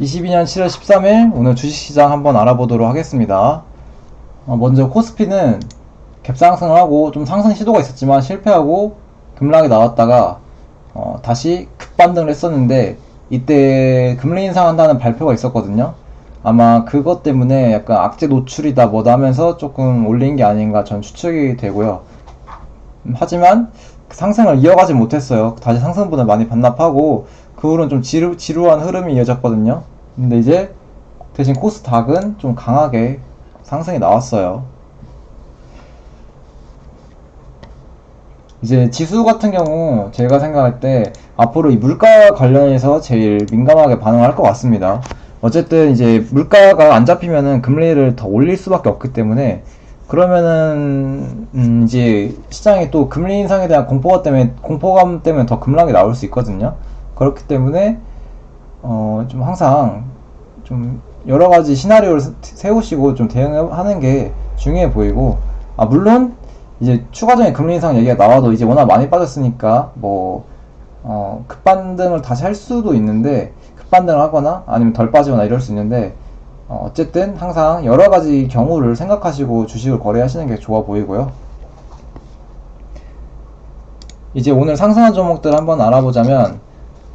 22년 7월 13일 오늘 주식시장 한번 알아보도록 하겠습니다. 어, 먼저 코스피는 갭상승을 하고 좀 상승 시도가 있었지만 실패하고 급락이 나왔다가 어, 다시 급반등을 했었는데 이때 금리 인상한다는 발표가 있었거든요. 아마 그것 때문에 약간 악재 노출이다 뭐다 하면서 조금 올린 게 아닌가 전 추측이 되고요. 음, 하지만 그 상승을 이어가지 못했어요. 다시 상승분을 많이 반납하고 그 후로는 좀 지루, 지루한 흐름이 이어졌거든요. 근데 이제 대신 코스닥은 좀 강하게 상승이 나왔어요. 이제 지수 같은 경우 제가 생각할 때 앞으로 이 물가 관련해서 제일 민감하게 반응할 것 같습니다. 어쨌든 이제 물가가 안 잡히면은 금리를 더 올릴 수밖에 없기 때문에 그러면은 음 이제 시장이 또 금리 인상에 대한 공포가 때문에 공포감 때문에 더 급락이 나올 수 있거든요. 그렇기 때문에 어 좀 항상 좀 여러 가지 시나리오를 세- 세우시고 좀 대응하는 게 중요해 보이고 아 물론 이제 추가적인 금리 인상 얘기가 나와도 이제 워낙 많이 빠졌으니까 뭐 어, 급반등을 다시 할 수도 있는데 급반등을 하거나 아니면 덜 빠지거나 이럴 수 있는데 어, 어쨌든 항상 여러 가지 경우를 생각하시고 주식을 거래하시는 게 좋아 보이고요. 이제 오늘 상승한 종목들 한번 알아보자면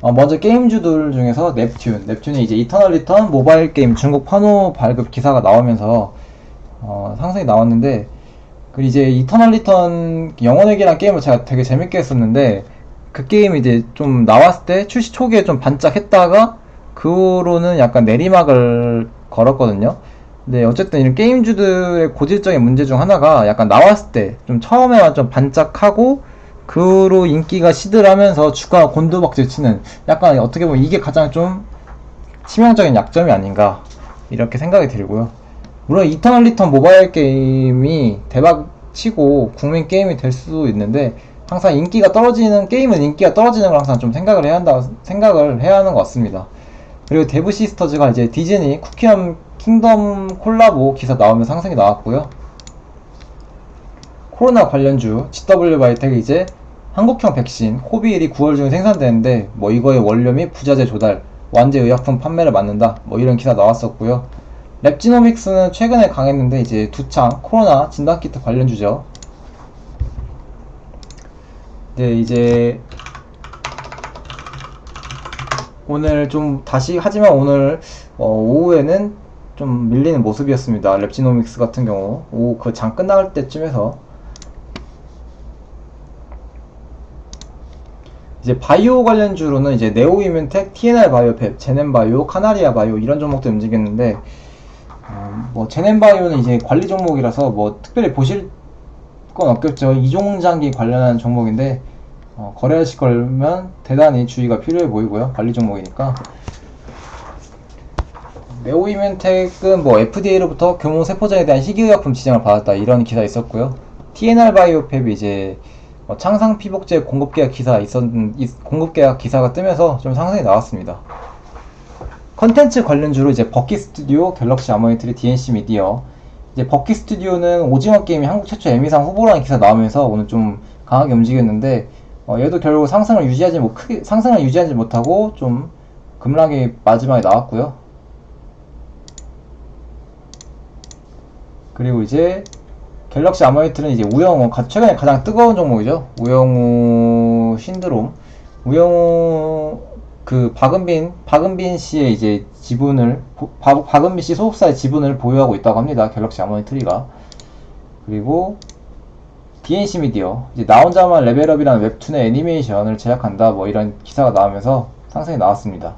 어, 먼저 게임주들 중에서 넵튠, 넵튠이 이제 이터널 리턴 모바일 게임 중국 판호 발급 기사가 나오면서 어, 상승이 나왔는데 그 이제 이터널 리턴 길이라는 게임을 제가 되게 재밌게 했었는데 그 게임이 이제 좀 나왔을 때 출시 초기에 좀 반짝했다가 그 후로는 약간 내리막을 걸었거든요. 근데 어쨌든 이런 게임주들의 고질적인 문제 중 하나가 약간 나왔을 때 좀 처음에만 좀 반짝하고 그 후로 인기가 시들하면서 주가가 곤두박질 치는 약간 어떻게 보면 이게 가장 좀 치명적인 약점이 아닌가 이렇게 생각이 들고요. 물론 이터널 리턴 모바일 게임이 대박 치고 국민 게임이 될 수도 있는데 항상 인기가 떨어지는 게임은 인기가 떨어지는 걸 항상 좀 생각을 해야 한다 생각을 해야 하는 것 같습니다. 그리고 데브 시스터즈가 이제 디즈니 쿠키엄 킹덤 콜라보 기사 나오면 상승이 나왔고요. 코로나 관련주 GW 바이텍이 이제 한국형 백신 코비일이 9월 중에 생산되는데 뭐 이거의 원료 및 부자재 조달, 완제 의약품 판매를 맡는다 뭐 이런 기사 나왔었고요. 랩지노믹스는 최근에 강했는데 이제 두창 코로나 진단키트 관련주죠. 네 이제 오늘 좀 다시 하지만 오늘 어, 오후에는 좀 밀리는 모습이었습니다. 랩지노믹스 같은 경우 오후 그 장 끝날 때쯤에서 이제 바이오 관련주로는 이제 네오이멘텍, TNR 바이오팹, 제넨바이오, 카나리아 바이오 이런 종목들 움직였는데 어, 뭐 제넨바이오는 이제 관리 종목이라서 뭐 특별히 보실 건 없겠죠. 이종장기 관련한 종목인데 어, 거래하실 거면 대단히 주의가 필요해 보이고요. 관리 종목이니까. 네오이멘텍은 뭐 FDA로부터 교모 세포장에 대한 희귀의약품 지정을 받았다 이런 기사 있었고요. TNR 바이오팹이 이제 어, 창상 피복제 공급계약 기사 있었 공급계약 기사가 뜨면서 좀 상승이 나왔습니다. 컨텐츠 관련주로 이제 버키 스튜디오, 갤럭시 아모니터리, DNC 미디어. 이제 버키 스튜디오는 오징어 게임이 한국 최초 에미상 후보라는 기사 나오면서 오늘 좀 강하게 움직였는데 어, 얘도 결국 상승을 유지하지 못 크게 상승을 유지하지 못하고 좀 급락이 마지막에 나왔고요. 그리고 이제 갤럭시 아모니터는 이제 우영우 가- 최근에 가장 뜨거운 종목이죠. 우영우 신드롬. 우영우 그 박은빈 박은빈 씨의 이제 지분을 보- 박, 박은빈 씨 소속사의 지분을 보유하고 있다고 합니다. 갤럭시 아모니터리가. 그리고 DNC 미디어 이제 나 혼자만 레벨업이라는 웹툰의 애니메이션을 제작한다 뭐 이런 기사가 나오면서 상승이 나왔습니다.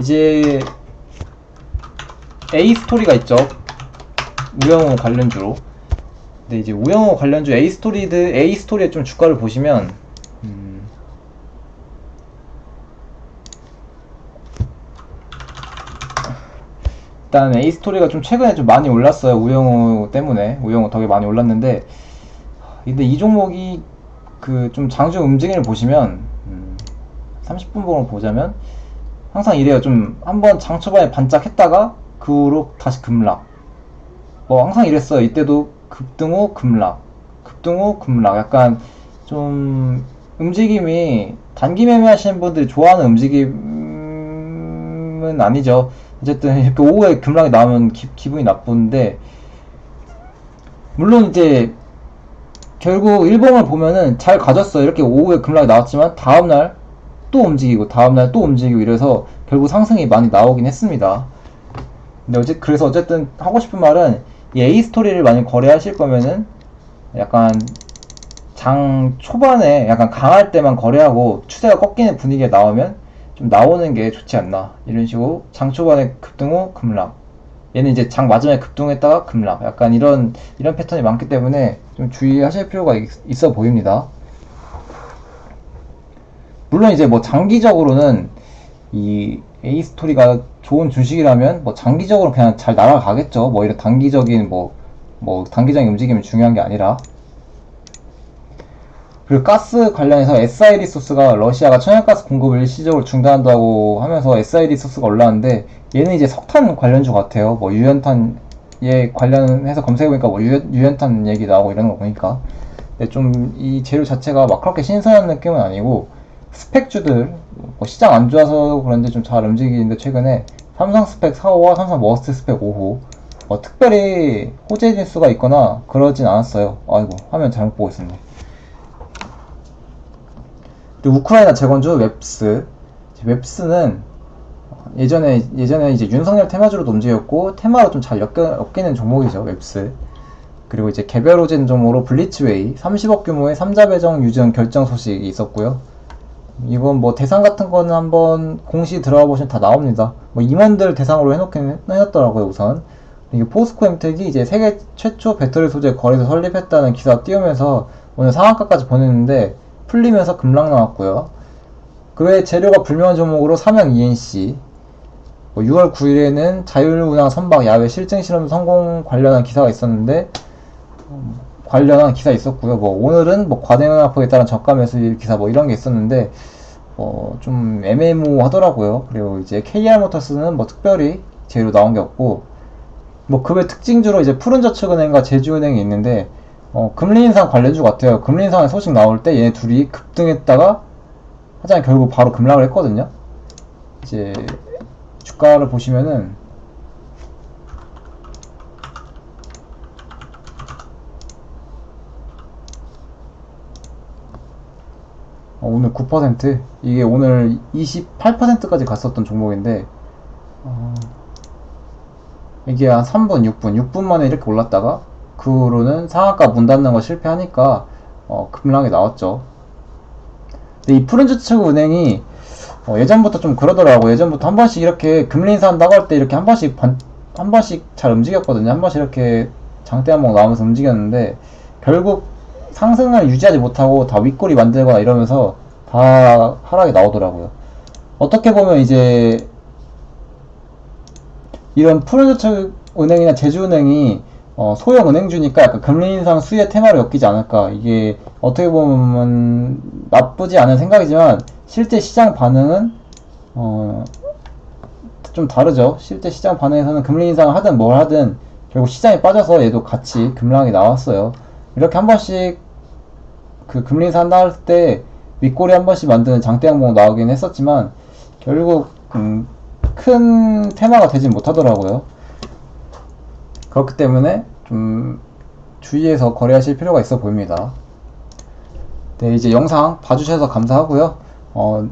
이제 A 스토리가 있죠. 우영우 관련주로. 근데 이제 우영우 관련주 A 스토리드 A 스토리의 좀 주가를 보시면 음, 일단 A 스토리가 좀 최근에 좀 많이 올랐어요. 우영우 때문에 우영우 덕에 많이 올랐는데 근데 이 종목이 그 좀 장중 움직임을 보시면 음, 30분 봉을 보자면 항상 이래요. 좀 한번 장 초반에 반짝했다가 그 후로 다시 급락. 뭐 항상 이랬어요. 이때도 급등 후 급락, 급등 후 급락. 약간 좀 움직임이 단기 매매 하시는 분들이 좋아하는 움직임은 아니죠. 어쨌든 이렇게 오후에 급락이 나오면 기, 기분이 나쁜데 물론 이제 결국 일봉을 보면은 잘 가졌어요. 이렇게 오후에 급락이 나왔지만 다음날 또 움직이고 다음날 또 움직이고 이래서 결국 상승이 많이 나오긴 했습니다. 근데 어째 그래서 어쨌든 하고 싶은 말은 이 A 스토리를 많이 거래하실 거면은 약간 장 초반에 약간 강할 때만 거래하고 추세가 꺾이는 분위기가 나오면 좀 나오는 게 좋지 않나. 이런 식으로 장 초반에 급등 후 급락. 얘는 이제 장 마지막에 급등했다가 급락. 약간 이런 이런 패턴이 많기 때문에 좀 주의하실 필요가 있, 있어 보입니다. 물론 이제 뭐 장기적으로는 이 A 스토리가 좋은 주식이라면 뭐 장기적으로 그냥 잘 날아가겠죠. 뭐 이런 단기적인 뭐, 뭐 단기적인 움직임이 중요한 게 아니라. 그리고 가스 관련해서 SI 리소스가 러시아가 천연가스 공급을 일시적으로 중단한다고 하면서 SI 리소스가 올라왔는데 얘는 이제 석탄 관련주 같아요. 뭐 유연탄에 관련해서 검색해보니까 뭐 유, 유연 탄 얘기 나오고 이런 거 보니까. 좀이 재료 자체가 막 그렇게 신선한 느낌은 아니고 스펙주들 뭐 시장 안 좋아서 그런지 좀 잘 움직이는데 최근에 삼성 스펙 4호와 삼성 머스트 스펙 5호 뭐 특별히 호재 뉴스가 있거나 그러진 않았어요. 아이고 화면 잘못 보고 있었네. 그리고 우크라이나 재건주 웹스 웹스는 예전에 예전에 이제 윤석열 테마주로도 움직였고 테마로 좀 잘 엮이는 종목이죠 웹스. 그리고 이제 개별 호재 종목으로 블리츠웨이 30억 규모의 3자 배정 유전 결정 소식이 있었고요. 이건 뭐 대상 같은 거는 한번 공시 들어가 보시면 다 나옵니다. 뭐 임원들 대상으로 해놓긴 해놨더라고요 우선. 이게 포스코 엠텍이 이제 세계 최초 배터리 소재 거래소 설립했다는 기사 띄우면서 오늘 상한가까지 보냈는데 풀리면서 급락 나왔고요. 그 외에 재료가 불명한 종목으로 삼양 ENC 뭐 6월 9일에는 자율운항 선박 야외 실증 실험 성공 관련한 기사가 있었는데 음, 관련한 기사 있었고요. 뭐 오늘은 뭐 과대응 합폭에 따른 저가 매수 기사 뭐 이런 게 있었는데 뭐좀 애매모하더라고요. 그리고 이제 KR 모터스는 뭐 특별히 제로 나온 게 없고 뭐 그 외 특징주로 이제 푸른 저축은행과 제주은행이 있는데 어, 금리 인상 관련주 같아요. 금리 인상의 소식 나올 때 얘네 둘이 급등했다가 하여튼 결국 바로 급락을 했거든요. 이제 주가를 보시면은 어, 오늘 9% 이게 오늘 28%까지 갔었던 종목인데 어, 이게 한 3분, 6분, 6분 만에 이렇게 올랐다가 그 후로는 상한가 문 닫는 거 실패하니까 어, 급락이 나왔죠. 근데 이 푸른저축은행이 어, 예전부터 좀 그러더라고. 예전부터 한 번씩 이렇게 금리 인사한다고 할 때 이렇게 한 번씩 반, 한 번씩 잘 움직였거든요. 한 번씩 이렇게 장대 한번 나오면서 움직였는데 결국 상승을 유지하지 못하고 다 윗골이 만들거나 이러면서 다 하락이 나오더라고요. 어떻게 보면 이제 이런 푸른저축 은행이나 제주은행이 어, 소형 은행주니까 약간 금리 인상 수혜 테마로 엮이지 않을까. 이게 어떻게 보면 나쁘지 않은 생각이지만 실제 시장 반응은 어, 좀 다르죠. 실제 시장 반응에서는 금리 인상을 하든 뭘 하든 결국 시장에 빠져서 얘도 같이 급락이 나왔어요. 이렇게 한 번씩 그 금리 한다 할 때 윗꼬리 한 번씩 만드는 장대 항목 나오긴 했었지만 결국 음, 큰 테마가 되진 못하더라고요. 그렇기 때문에 좀 주의해서 거래하실 필요가 있어 보입니다. 네, 이제 영상 봐주셔서 감사하고요. 어,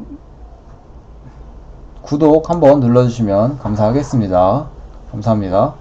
구독 한번 눌러주시면 감사하겠습니다. 감사합니다.